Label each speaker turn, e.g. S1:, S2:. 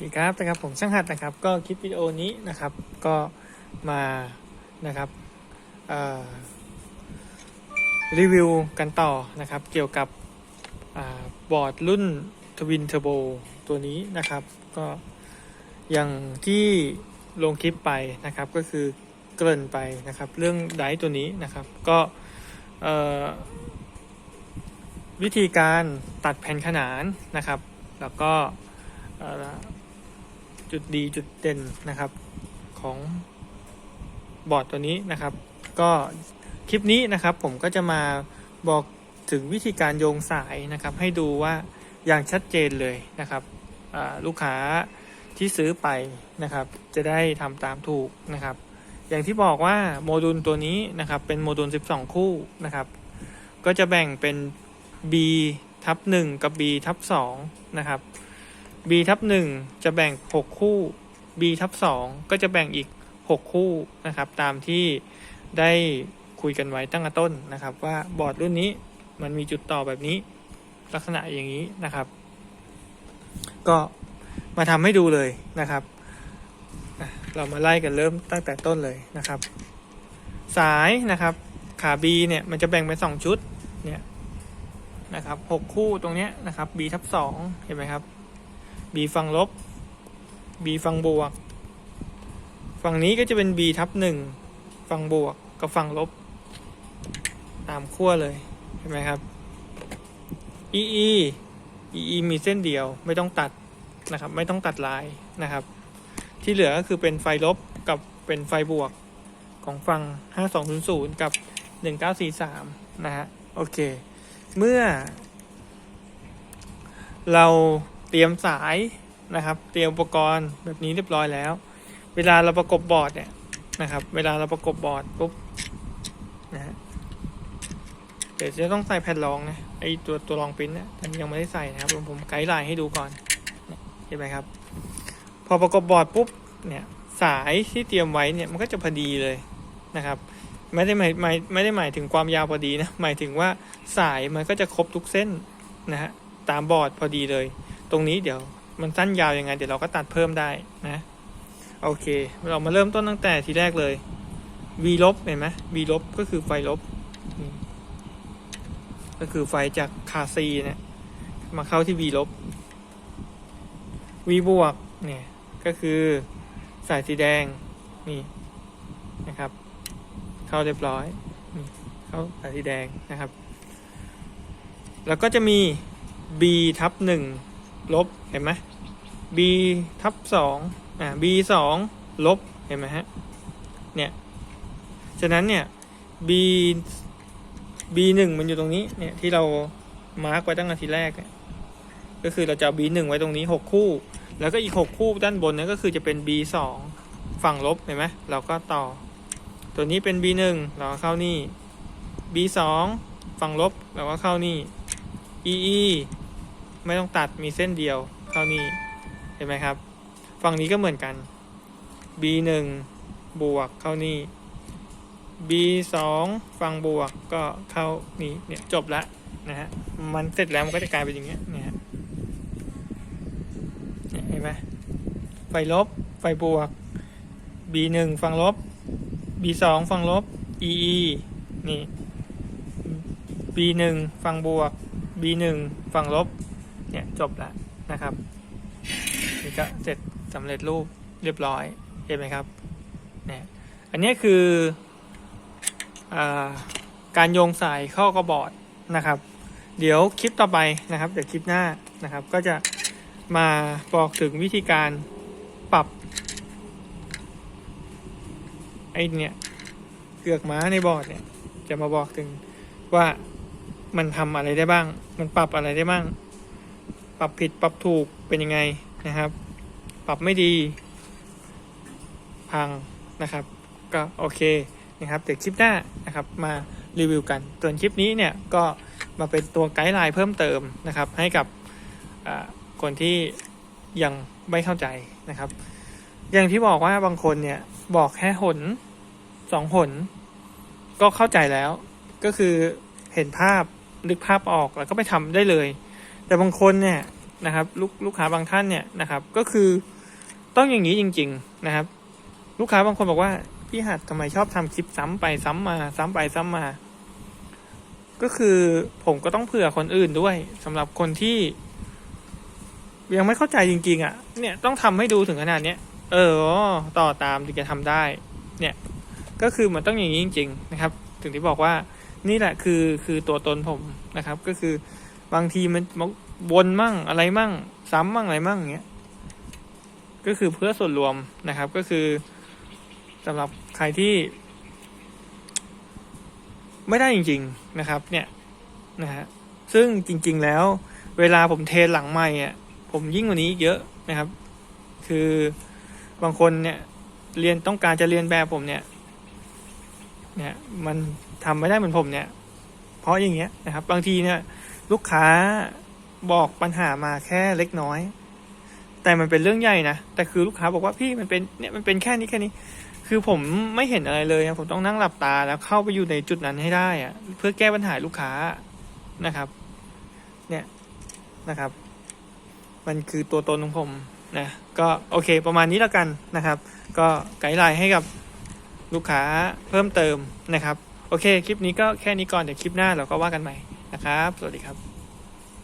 S1: สวัสดีครับนะครับผมช่างหัดนะครับ ก็คลิปวิดีโอนี้นะครับ ก็มานะครับรีวิวกันต่อนะครับ เกี่ยวกับอบอร์ดรุ่นทวินเทอร์โบตัวนี้นะครับ ก็อย่างที่ลงคลิปไปนะครับ ก็คือเกริ่นไปนะครับ เรื่องไดตัวนี้นะครับ ก็วิธีการตัดแผ่นขนานนะครับ แล้วก็ จุดดีจุดเด่นนะครับของบอร์ดตัวนี้นะครับ ก็คลิปนี้นะครับผมก็จะมาบอกถึงวิธีการโยงสายนะครับ ให้ดูว่าอย่างชัดเจนเลยนะครับลูกค้าที่ซื้อไปนะครับ จะได้ทำตามถูกนะครับ อย่างที่บอกว่าโมดูลตัวนี้นะครับ เป็นโมดูล 12 คู่นะครับ ก็จะแบ่งเป็น B ทับ1กับ B ทับ2นะครับ B ทับหนึ่งจะแบ่ง 6 คู่ B ทับสองก็จะแบ่งอีก 6 คู่นะครับ ตามที่ได้คุยกันไว้ตั้งแต่ต้นนะครับ ว่าบอร์ดรุ่นนี้มันมีจุดต่อแบบนี้ ลักษณะอย่างนี้นะครับ ก็มาทำให้ดูเลยนะครับ เรามาไล่กันเริ่มตั้งแต่ต้นเลยนะครับ สายนะครับ ขา B เนี่ยมันจะแบ่งเป็น2ชุดเนี่ยนะครับหกคู่ตรงเนี้ยนะครับ B ทับสองเห็นไหมครับ b ฝั่งลบ b ฝั่งบวก ฝั่งนี้ก็จะเป็น b ทับหนึ่งฝั่งบวกกับฝั่งลบ ตามขั้วเลยเห็นไหมครับ e e e e มีเส้นเดียวไม่ต้องตัดนะครับ ไม่ต้องตัดลายนะครับ ที่เหลือก็คือเป็นไฟลบกับเป็นไฟบวกของฝั่ง 5200 กับ 1943 นะฮะ โอเค เมื่อเรา เตรียมสายนะครับ เตรียมอุปกรณ์แบบนี้เรียบร้อยแล้ว เวลาเราประกบบอร์ดเนี่ยนะครับ เวลาเราประกบบอร์ดปุ๊บนะฮะเดี๋ยวจะต้องใส่แผ่นรองนะไอตัวตัวรองปิ้นนี่ยอันนี้ยังไม่ได้ใส่นะครับผมผมไกด์ไลน์ให้ดูก่อนเห็นไหมครับ พอประกบบอร์ดปุ๊บเนี่ยสายที่เตรียมไว้เนี่ยมันก็จะพอดีเลยนะครับไม่ได้หมายหมายไม่ได้หมายถึงความยาวพอดีนะหมายถึงว่าสายมันก็จะครบทุกเส้นนะฮะตามบอร์ดพอดีเลย ตรงนี้เดี๋ยวมันสั้นยาวยังไง เดี๋ยวเราก็ตัดเพิ่มได้นะ โอเค เรามาเริ่มต้นตั้งแต่ทีแรกเลย V ลบเห็นไหม V ลบก็คือไฟลบ ก็คือไฟจากคาซีเนี่ยมาเข้าที่ V ลบ V บวกเนี่ยก็คือสายสีแดงนี่นะครับ เข้าเรียบร้อยเข้าสายสีแดงนะครับ แล้วก็จะมี b ทับหนึ่ง ลบเห็นไหม b ทับสองอ่า b สองลบเห็นไหมฮะ เนี่ย ฉะนั้นเนี่ย b b หนึ่งมันอยู่ตรงนี้ เนี่ยที่เรามาร์กไว้ตั้งแต่ทีแรก ก็คือเราจะ b หนึ่งไว้ตรงนี้หกคู่ แล้วก็อีกหกคู่ด้านบนนั้นก็คือจะเป็น b สองฝั่งลบเห็นไหมเราก็ต่อ ตัวนี้เป็น b หนึ่งเราก็เข้านี่ b สองฝั่งลบเราก็เข้านี่ e e ไม่ต้องตัดมีเส้นเดียวเข้านี่เห็นไหมครับ ฝั่งนี้ก็เหมือนกัน b 1 บวกเข้านี่ b 2 ฝั่งบวกก็เข้านี่เนี่ยจบละนะฮะมันเสร็จแล้วมันก็จะกลายเป็นอย่างเงี้ยนะฮะเนี่ยเห็นไหมไฟลบไฟบวก b 1 ฝั่งลบ b 2 ฝั่งลบ e e นี่ b 1 ฝั่งบวก b 1 ฝั่งลบ เนี่ยจบแล้วนะครับนี่ก็เสร็จสำเร็จรูปเรียบร้อยเห็นไหมครับเนี่ยอันนี้คืออการโยงสายเข้ากระบอร์ดนะครับ เดี๋ยวคลิปต่อไปนะครับเดี๋ยวคลิปหน้านะครับ ก็จะมาบอกถึงวิธีการปรับไอ้เนี่ยเกือกม้าในบอร์ดเนี่ย จะมาบอกถึงว่ามันทำอะไรได้บ้าง มันปรับอะไรได้บ้าง ปรับผิดปรับถูกเป็นยังไงนะครับ ปรับไม่ดี พังนะครับ ก็โอเคนะครับเดี๋ยวคลิปหน้านะครับมารีวิวกันส่วนคลิปนี้เนี่ยก็มาเป็นตัวไกด์ไลน์เพิ่มเติมนะครับ ให้กับคนที่ยังไม่เข้าใจนะครับ อย่างที่บอกว่าบางคนเนี่ยบอกแค่หนสองหน ก็เข้าใจแล้ว ก็คือเห็นภาพนึกภาพออกแล้วก็ไปทำได้เลย แต่บางคนเนี่ยนะครับลูกลูกค้าบางท่านเนี่ยนะครับ ก็คือต้องอย่างนี้จริง ๆนะครับ ลูกค้าบางคนบอกว่าพี่หัดทำไมชอบทำคลิปซ้ำไปซ้ำมา ซ้ำไปซ้ำมา ก็คือผมก็ต้องเผื่อคนอื่นด้วยสำหรับคนที่ ยังไม่เข้าใจจริง ๆอะ เนี่ยต้องทำให้ดูถึงขนาดเนี้ยเออต่อตามถึงจะทำได้ เนี่ย ก็คือมันต้องอย่างนี้จริง ๆ นะครับ ถึงที่บอกว่านี่แหละคือคือตัวตนผมนะครับ ก็คือ บางทีมันวนมั่งอะไรมั่ง ซ้ำมั่งอะไรมั่งอย่างเงี้ย ก็คือเพื่อส่วนรวมนะครับ ก็คือสำหรับใครที่ ไม่ได้จริง ๆนะครับ เนี่ยนะฮะซึ่งจริง ๆ แล้ว เวลาผมเทหลังใหม่อะผมยิ่งกว่านี้เยอะนะครับ คือบางคนเนี่ย เรียนต้องการจะเรียนแบบผมเนี่ย เนี่ย มันทำไม่ได้เหมือนผมเนี่ย เพราะอย่างเงี้ยนะครับ บางทีเนี่ย ลูกค้าบอกปัญหามาแค่เล็กน้อย แต่มันเป็นเรื่องใหญ่นะ แต่คือลูกค้าบอกว่าพี่มันเป็นเนี่ยมันเป็นแค่นี้แค่นี้ คือผมไม่เห็นอะไรเลยผมต้องนั่งหลับตาแล้วเข้าไปอยู่ในจุดนั้นให้ได้อะเพื่อแก้ปัญหาลูกค้านะครับ เนี่ยนะครับ มันคือตัวตนของผมนะก็โอเคประมาณนี้แล้วกันนะครับ ก็ไกด์ไลน์ให้กับลูกค้าเพิ่มเติมนะครับ โอเค คลิปนี้ก็แค่นี้ก่อนเดี๋ยวคลิปหน้าเราก็ว่ากันใหม่ นะครับ สวัสดีครับ